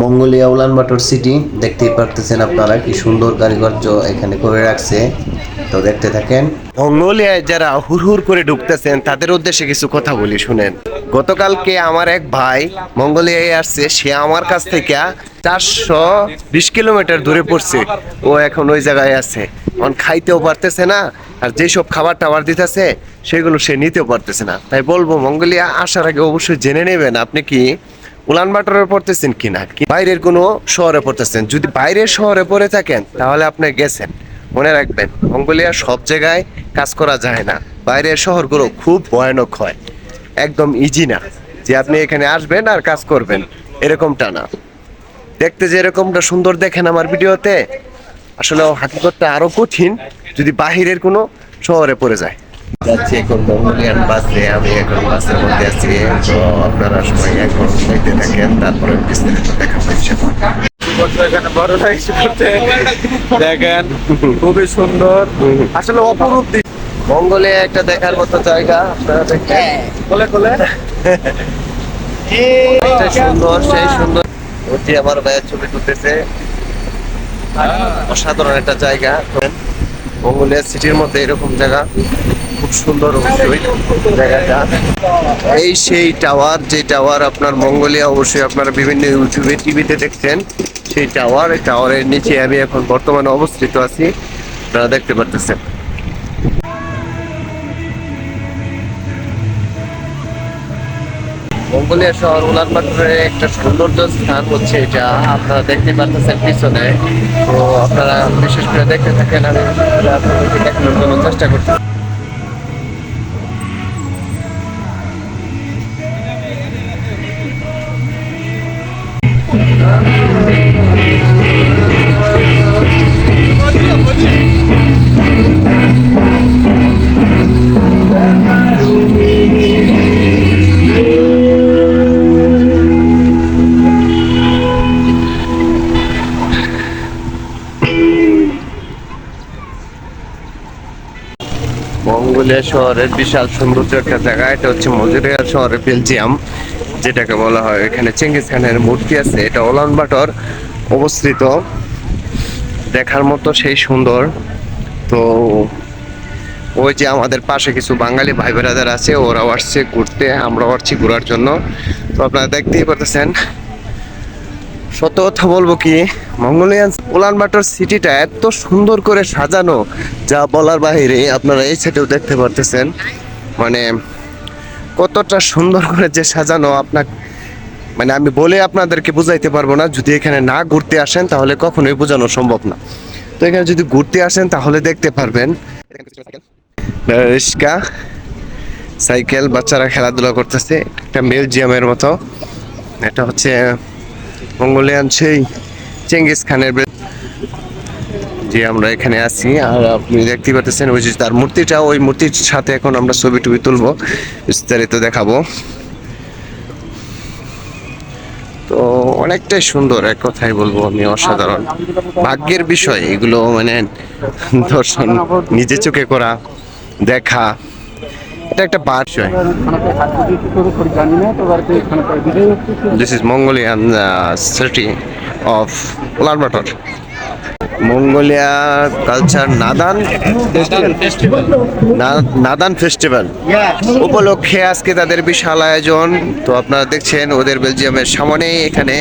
Mongolia উলানবাটর city দেখতেই পারতেছেন আপনারা কি সুন্দর কারিগর্য এখানে করে রাখছে। তো দেখতে থাকেন। মঙ্গোলিয়ায় যারা হুড়হুড় করে ঢুকতেছেন, তাদের উদ্দেশ্যে কিছু কথা বলি, শুনেন। গতকালকে আমার এক ভাই মঙ্গোলিয়ায় আসছে, সে আমার কাছ থেকে চারশো বিশ কিলোমিটার দূরে পড়ছে। ও এখন ওই জায়গায় আছে। এখন খাইতেও পারতেছে না, আর যেসব খাবার টাবার দিতেছে, সেগুলো সে নিতেও পারতেছে না। তাই বলব, মঙ্গোলিয়া আসার আগে অবশ্যই জেনে নেবেন, আপনি কি উলানবাটরে পড়তেছেন কিনা? বাইরের কোনো শহরে পড়তেছেন? যদি বাইরের শহরে পড়ে থাকেন, তাহলে আপনি গেছেন। মনে রাখবেন, মঙ্গোলিয়া সব জায়গায় কাজ করা যায় না। বাইরের শহরগুলো খুব ভয়ানক হয়। একদম ইজি না যে আপনি এখানে আসবেন আর কাজ করবেন। এরকমটা না। দেখতে যে এরকমটা সুন্দর দেখেন আমার ভিডিওতে। আসলে হাকিকতটা আরও কঠিন যদি বাহিরের কোনো শহরে পড়ে যায়। যাচ্ছি এখন মঙ্গোলিয়ান বাসে আমি এখন বাসের মধ্যে আছি তো আপনারা সবাই এখন থাকেন তারপরে বিস্তারিত দেখাবো ইনশাআল্লাহ। এখানে বড় কিছু করতে দেখেন খুবই সুন্দর। আসলে অপরূপ। মঙ্গোলিয়া একটা দেখার মতো জায়গা আপনারা দেখেন। কোলে কোলে। একটা সুন্দর সেই সুন্দর। ওটি আমার ভাইয়ের ছবি তুলতেছে। অসাধারণ একটা জায়গা। মঙ্গোলিয়া সিটির মধ্যে এরকম জায়গা। খুব সুন্দর অবশ্যই। জায়গাটা এই সেই টাওয়ার, যে টাওয়ার আপনার মঙ্গোলিয়া অবশ্যই আপনারা বিভিন্ন ইউটিউবে, টিভিতে দেখছেন, সেই টাওয়ার, এই টাওয়ারের নিচে আমি এখন বর্তমানে অবস্থিত আছি। আপনারা দেখতে পারতেছেন। মঙ্গোলিয়া শহর উলানবাটরের একটা সৌন্দর্য স্থান হচ্ছে এটা। আপনারা দেখতে পারতেছেন পিছনে। তো আপনারা বিশেষ করে দেখতে থাকেন, আমি আপনাদেরকে দেখানোর জন্য চেষ্টা করছি মঙ্গোলিয়া শহরের বিশাল সৌন্দর্য একটা জায়গা। এটা হচ্ছে মজুরিয়া শহরের বেলজিয়াম, যেটাকে বলা হয় এখানে চেঙ্গিস খানের মূর্তি আছে। এটা ওলানবাটর অবস্থিত। দেখার মতো সেই সুন্দর। তো ওই যে আমাদের পাশে কিছু বাঙালি ভাই আছে, ওরাও আসছে ঘুরতে, আমরাও আসছি ঘোরার জন্য। তো আপনারা দেখতেই পারতেছেন সত্য কথা বলব কি? মঙ্গোলিয়ান উলানবাটর সিটিটা এত সুন্দর করে সাজানো, যা বলার বাইরে আপনারা এই সাইডেও দেখতে পারতেছেন। মানে কতটা সুন্দর করে যে সাজানো আপনার মানে আমি বলে আপনাদেরকে বুঝাইতে পারব না, যদি এখানে না ঘুরতে আসেন, তাহলে কখনোই বোঝানো সম্ভব না। তো এখানে যদি ঘুরতে আসেন, তাহলে দেখতে পারবেন। রিস্কা, সাইকেল, বাচ্চারা খেলাধুলা করতেছে, একটা বেলজিয়ামের মতো। এটা হচ্ছে মঙ্গোলিয়ান সেই চেঙ্গিস খানের যে আমরা এখানে আছি, আর আপনি দেখতে পাচ্ছেন ওই যে তার মূর্তিটা, ওই মূর্তির সাথে এখন আমরা ছবি টবি তুলবো, বিস্তারিত দেখাবো। তো অনেকটাই সুন্দর, এক কথাই বলব আমি, অসাধারণ। ভাগ্যের বিষয়, এগুলো মানে দর্শন, নিজে চোখে করা, দেখা। এটা একটা This is Mongolian uh, city of Ulaanbaatar. Mongolia culture Naadam Naadam festival উপলক্ষে আজকে তাদের বিশাল আয়োজন। তো আপনারা দেখছেন ওদের বেলজিয়ামের সামনেই এখানে।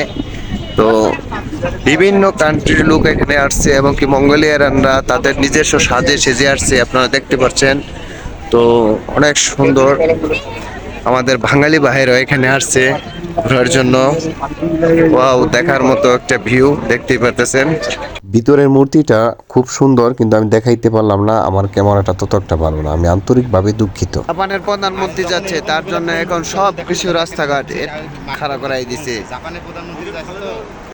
তো বিভিন্ন কান্ট্রির লোক এখানে আসছে এবং কি মঙ্গোলিয়ানরা তাদের নিজস্ব সাজে সেজে আসছে আপনারা দেখতে পাচ্ছেন। তো অনেক সুন্দর। আমাদের বাঙালি ভাইরা এখানে আসছে ঘোরার জন্য। ওয়াও দেখার মতো একটা ভিউ দেখতেই পারতেছেন। ভিতরের মূর্তিটা খুব সুন্দর কিন্তু আমি দেখাইতে পারলাম না আমার ক্যামেরাটা তত একটা ভালো না। আমি আন্তরিকভাবে দুঃখিত। জাপানের প্রধানমন্ত্রী যাচ্ছে তার জন্য এখন সব কিছু রাস্তাঘাট খাড়া করাই দিছে।